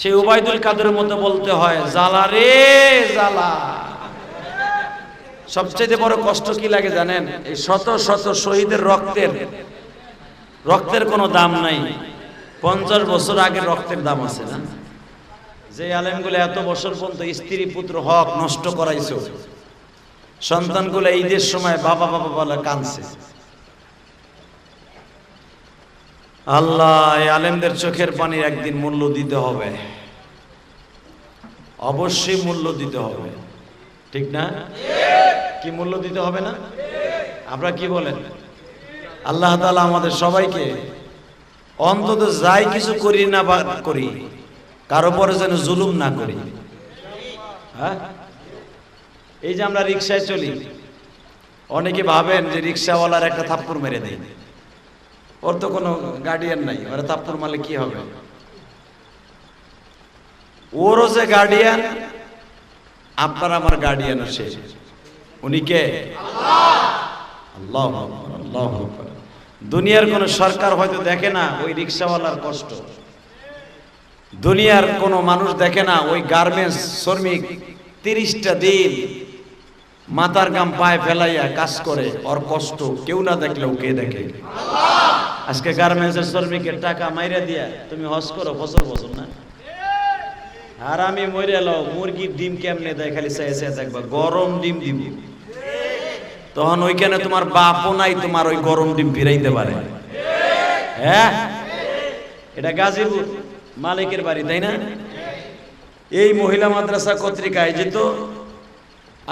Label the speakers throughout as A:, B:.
A: সেই উবাইদুল কাদের মতো বলতে হয়, জ্বালা রে, জ্বালা। সবচেয়ে বড় কষ্ট কি লাগে জানেন? এই শত শত শহীদের রক্তের রক্তের কোনো দাম নাই। পঞ্চাশ বছর আগে রক্তের দাম আছে না? যে আলেমগুলো এত বছর পর্যন্ত স্ত্রী, পুত্র, হক নষ্ট করাইছো, সন্তানগুলো ঈদের সময় বাবা বাবা বলে কানছে আল্লাহ আলেমদের চোখের পানির একদিন মূল্য দিতে হবে। অবশ্যই মূল্য দিতে হবে। ঠিক না? কি মূল্য দিতে হবে না? আমরা কি বলেন? আল্লাহ তাআলা আমাদের সবাইকে অন্তত যাই কিছু করি না বা করি, কারও পরে যেন জুলুম না করি। হ্যাঁ? এই যে আমরা রিক্সায় চলি, অনেকে ভাবেন যে রিক্সাওয়ালার একটা থাপ্পড় মেরে দেয়। ওর তো কোনো গার্ডিয়ান নাই। ওরা থাপ্পড় মারলে কি হবে? ওরও যে গার্ডিয়ান আপনার আমার গার্ডিয়ান সে। উনি কে? আল্লাহ আল্লাহ দুনিয়ার কোন সরকার হয়তো দেখে না, ওই রিক্সাওয়ালার কষ্ট। দুনিয়ার কোনো মানুষ দেখে না, ওই গার্মেন্টস শ্রমিক তিরিশটা দিন মাথার গাম পায়ে ফেলাইয়া কাজ করে, ওর কষ্ট। কেউ না দেখলেও কে দেখে? আজকে গার্মেন্টসের শ্রমিকের টাকা মাইরা দিয়া তুমি হজ করো বছর বছর না? আর আমি মরে এলো মুরগির ডিম কেমনে দেয়? খালি চাই দেখবা, গরম ডিম ডিম তখন ওইখানে তোমার বাপও নাই, তোমার ওই গরম ডিম ফিরাইতে পারে। হ্যাঁ? এটা গাজীপুর, মালিকের বাড়ি, তাই না? এই মহিলা মাদ্রাসা পত্রিকায় যেত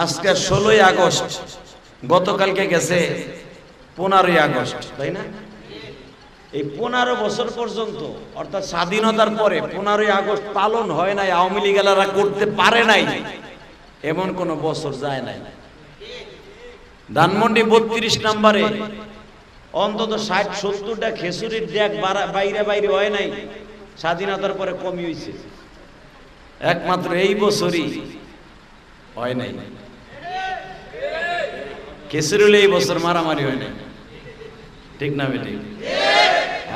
A: আজকে ষোলোই আগস্ট, গতকালকে গেছে পনেরোই আগস্ট, তাই না? এই পনেরো বছর পর্যন্ত, অর্থাৎ স্বাধীনতার পরে পনেরোই আগস্ট পালন হয় নাই, আওয়ামী লীগেরা করতে পারে নাই, এমন কোন বছর যায় নাই। ধানমন্ডি বত্রিশ নম্বরে অন্তত ষাট সত্তরটা খেসুরির বারা- বাইরে বাইরে হয় নাই, স্বাধীনতার পরে কমি হয়েছে একমাত্র এই বছরই হয় নাই। খেসুরিল এই বছর মারামারি হয় নাই। ঠিক না বেটি?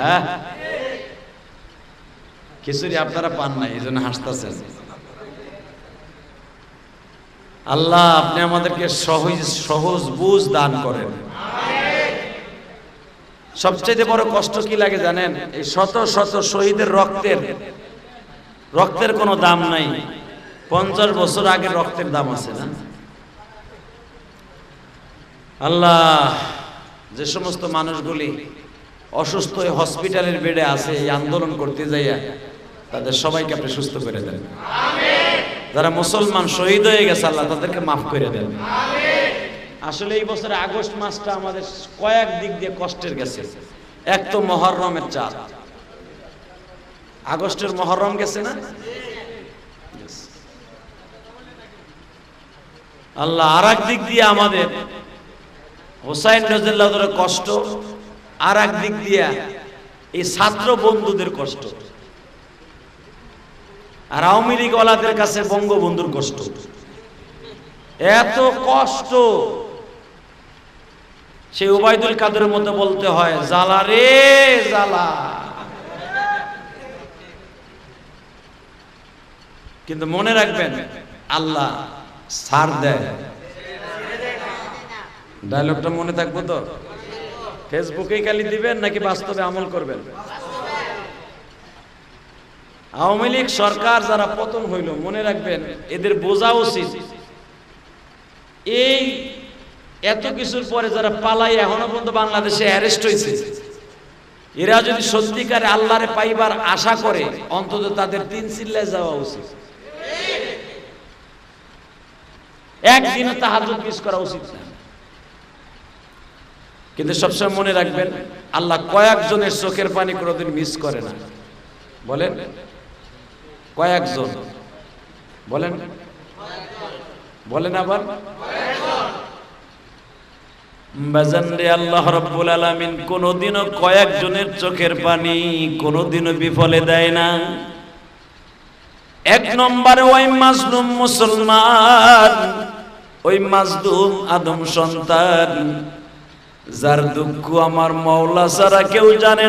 A: হ্যাঁ? খিচুড়ি আপনারা পান নাই, এই জন্য হাসতেছেন। আল্লাহ, আপনি আমাদেরকে সহজ সহজ বুঝ দান করেন। সবচেয়ে বড় কষ্ট কি লাগে জানেন? এই শত শত শহীদের রক্তের। রক্তের কোনো দাম নাই। পঞ্চাশ বছর আগে রক্তের দাম আছে না? আল্লাহ, যে সমস্ত মানুষগুলি অসুস্থ হয়ে হসপিটালের বেডে আছে, এই আন্দোলন করতে যাইয়া তাদের সবাইকে আপনি সুস্থ করে দেন। যারা মুসলমান শহীদ হয়ে গেছে, আল্লাহ তাদেরকে মাফ করে দেন। আসলে এই বছরে আগস্ট মাসটা আমাদের কয়েক দিক দিয়ে কষ্টের গেছে। এক তো মহরমের চাঁদ। আগস্টের মহরম গেছে না? আল্লাহ আর দিক দিয়ে আমাদের হোসাইন রাজিল্লাহর কষ্ট আর এক দিক দিয়া এই ছাত্র বন্ধুদের কষ্ট। আর আওয়ামী লীগ ওয়ালাদের কাছে বঙ্গবন্ধুর কষ্ট। এত কষ্ট। সেই উবাইদুল কাদের মতো বলতে হয়, জ্বালা রে, জ্বালা। কিন্তু মনে রাখবেন, আল্লাহ সার দেয়। ডায়লগটা মনে থাকব তো? ফেসবুকেই খালি দিবেন নাকি বাস্তবে আমল করবেন? আওয়ামী লীগ সরকার যারা পতন হইল, মনে রাখবেন, এদের বোঝা উচিত। এই এত কিছুর পরে যারা পালাই এখনও পর্যন্ত বাংলাদেশে অ্যারেস্ট হয়েছে এরা যদি সত্যিকারে আল্লাহরে পাইবার আশা করে, অন্তত তাদের তিন চিল্লায় যাওয়া উচিত। একদিনও তাহাজুদ মিস করা উচিত না। কিন্তু সবসময় মনে রাখবেন, আল্লাহ কয়েকজনের চোখের পানি কোনোদিন মিস করে না। বলেন? কয়েকজন। বলেন? বলেন আবার? বাজান আল্লাহ রব্বুল আলামিন কোনোদিনও কয়েকজনের চোখের পানি কোনোদিনও বিফলে দেয় না। এক নম্বরে ওই মাজলুম মুসলমান, ওই মাজলুম আদম সন্তান যার দুঃখ আমার মাওলা ছাড়া কেউ জানে